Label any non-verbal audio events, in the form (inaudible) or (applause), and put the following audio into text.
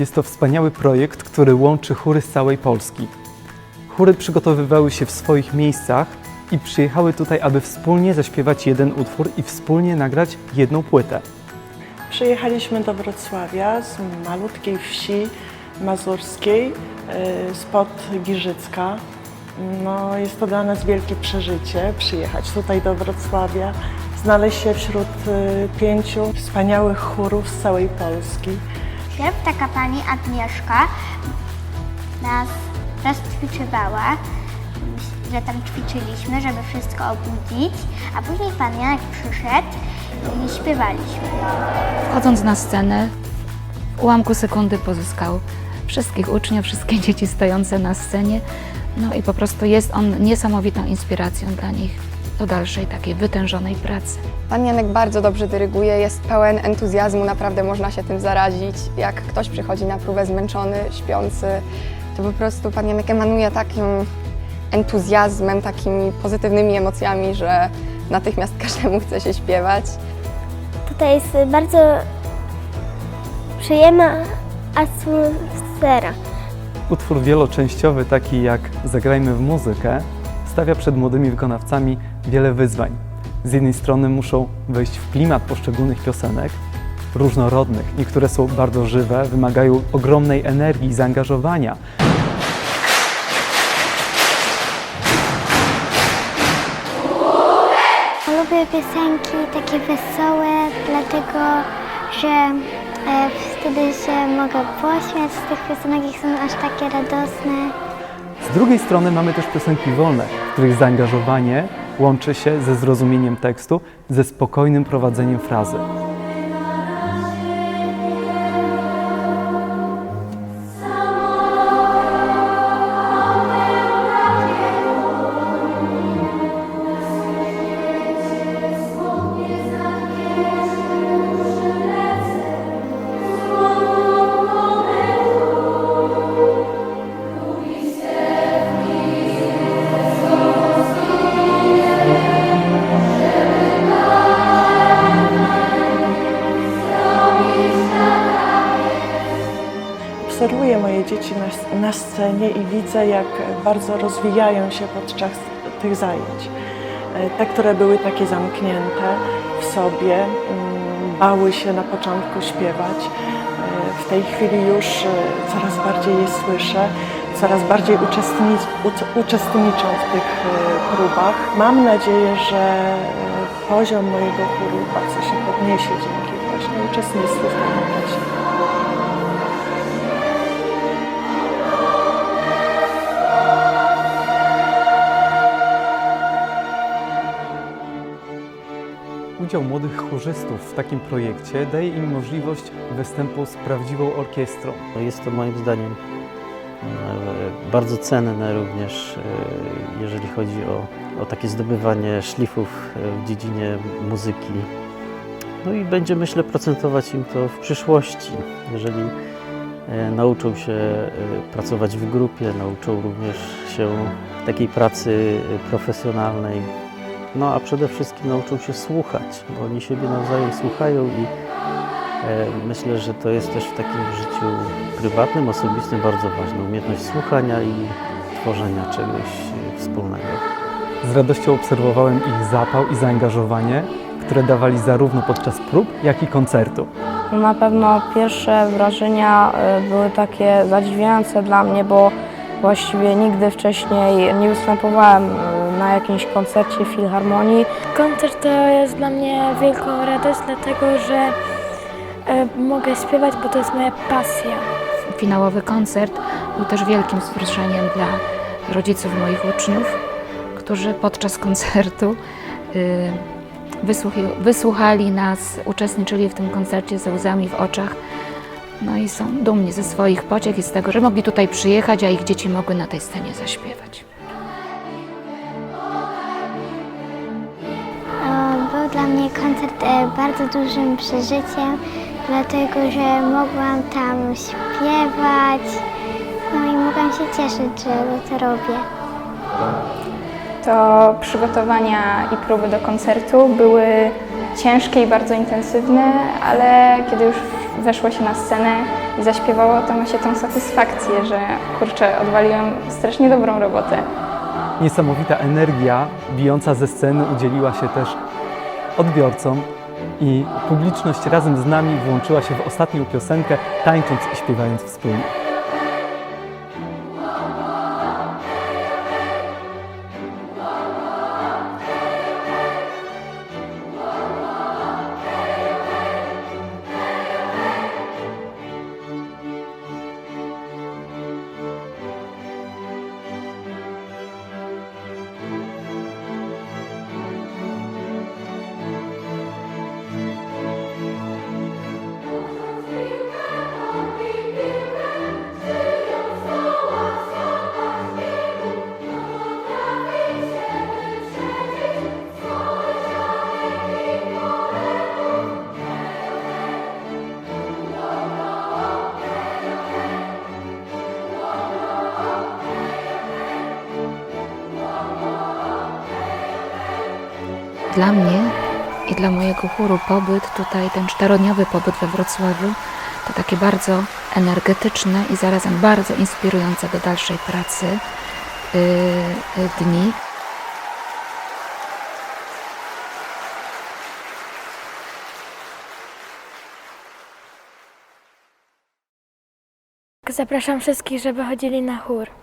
Jest to wspaniały projekt, który łączy chóry z całej Polski. Chóry przygotowywały się w swoich miejscach i przyjechały tutaj, aby wspólnie zaśpiewać jeden utwór i wspólnie nagrać jedną płytę. Przyjechaliśmy do Wrocławia z malutkiej wsi mazurskiej y, spod Giżycka. No, jest to dla nas wielkie przeżycie przyjechać tutaj do Wrocławia, znaleźć się wśród y, pięciu wspaniałych chórów z całej Polski. Pierw taka pani Agnieszka nas rozćwiczywała, że tam ćwiczyliśmy, żeby wszystko obudzić, a później pan Janek przyszedł i śpiewaliśmy. Wchodząc na scenę, w ułamku sekundy pozyskał wszystkich uczniów, wszystkie dzieci stojące na scenie. No i po prostu jest on niesamowitą inspiracją dla nich do dalszej takiej wytężonej pracy. Pan Janek bardzo dobrze dyryguje, jest pełen entuzjazmu, naprawdę można się tym zarazić. Jak ktoś przychodzi na próbę zmęczony, śpiący, to po prostu pan Janek emanuje takim entuzjazmem, takimi pozytywnymi emocjami, że natychmiast (laughs) każdemu chce się śpiewać. Tutaj jest bardzo przyjemna atmosfera. Utwór wieloczęściowy, taki jak Zagrajmy w muzykę, stawia przed młodymi wykonawcami wiele wyzwań. Z jednej strony muszą wejść w klimat poszczególnych piosenek, różnorodnych, niektóre są bardzo żywe, wymagają ogromnej energii i zaangażowania. Lubię piosenki takie wesołe, dlatego że e, wtedy się mogę pośmiać z tych piosenek, jak są aż takie radosne. Z drugiej strony mamy też piosenki wolne, w których zaangażowanie łączy się ze zrozumieniem tekstu, ze spokojnym prowadzeniem frazy. Na, scenie i widzę, jak bardzo rozwijają się podczas tych zajęć. E, Te, które były takie zamknięte w sobie, mm, bały się na początku śpiewać. E, W tej chwili już e, coraz bardziej je słyszę, coraz bardziej uczestnic, uc- uczestniczą w tych próbach. Mam nadzieję, że poziom mojego chóru bardzo się podniesie dzięki właśnie uczestnictwu w tym okresie. Udział młodych chórzystów w takim projekcie daje im możliwość występu z prawdziwą orkiestrą. Jest to moim zdaniem e, bardzo cenne również, e, jeżeli chodzi o, o takie zdobywanie szlifów e, w dziedzinie muzyki. No i będzie, myślę, procentować im to w przyszłości, jeżeli nauczą się pracować w grupie, nauczą również się takiej pracy profesjonalnej. No a przede wszystkim nauczą się słuchać, bo oni siebie nawzajem słuchają i E, Myślę, że to jest też w takim życiu prywatnym, osobistym bardzo ważne. Umiejętność słuchania i tworzenia czegoś e, wspólnego. Z radością obserwowałem ich zapał i zaangażowanie, które dawali zarówno podczas prób, jak i koncertu. Na pewno pierwsze wrażenia y, były takie zadziwiające dla mnie, bo właściwie nigdy wcześniej nie występowałem y, na jakimś koncercie filharmonii. Koncert to jest dla mnie wielką radość, dlatego że e, mogę śpiewać, bo to jest moja pasja. Finałowy koncert był też wielkim wzruszeniem dla rodziców moich uczniów, którzy podczas koncertu wysłuchi, wysłuchali nas, uczestniczyli w tym koncercie ze łzami w oczach. No i są dumni ze swoich pociech i z tego, że mogli tutaj przyjechać, a ich dzieci mogły na tej scenie zaśpiewać. Był dla mnie koncert e, bardzo dużym przeżyciem, dlatego że mogłam tam śpiewać, no i mogłam się cieszyć, że to robię. to przygotowania i próby do koncertu były ciężkie i bardzo intensywne, ale kiedy już weszło się na scenę, i zaśpiewało, to ma się tą satysfakcję, że kurczę, odwaliłem strasznie dobrą robotę. Niesamowita energia bijąca ze sceny udzieliła się też odbiorcom i publiczność razem z nami włączyła się w ostatnią piosenkę, tańcząc i śpiewając wspólnie. Dla mnie i dla mojego chóru pobyt tutaj, ten czterodniowy pobyt we Wrocławiu, to takie bardzo energetyczne i zarazem bardzo inspirujące do dalszej pracy yy, yy, dni. Zapraszam wszystkich, żeby chodzili na chór.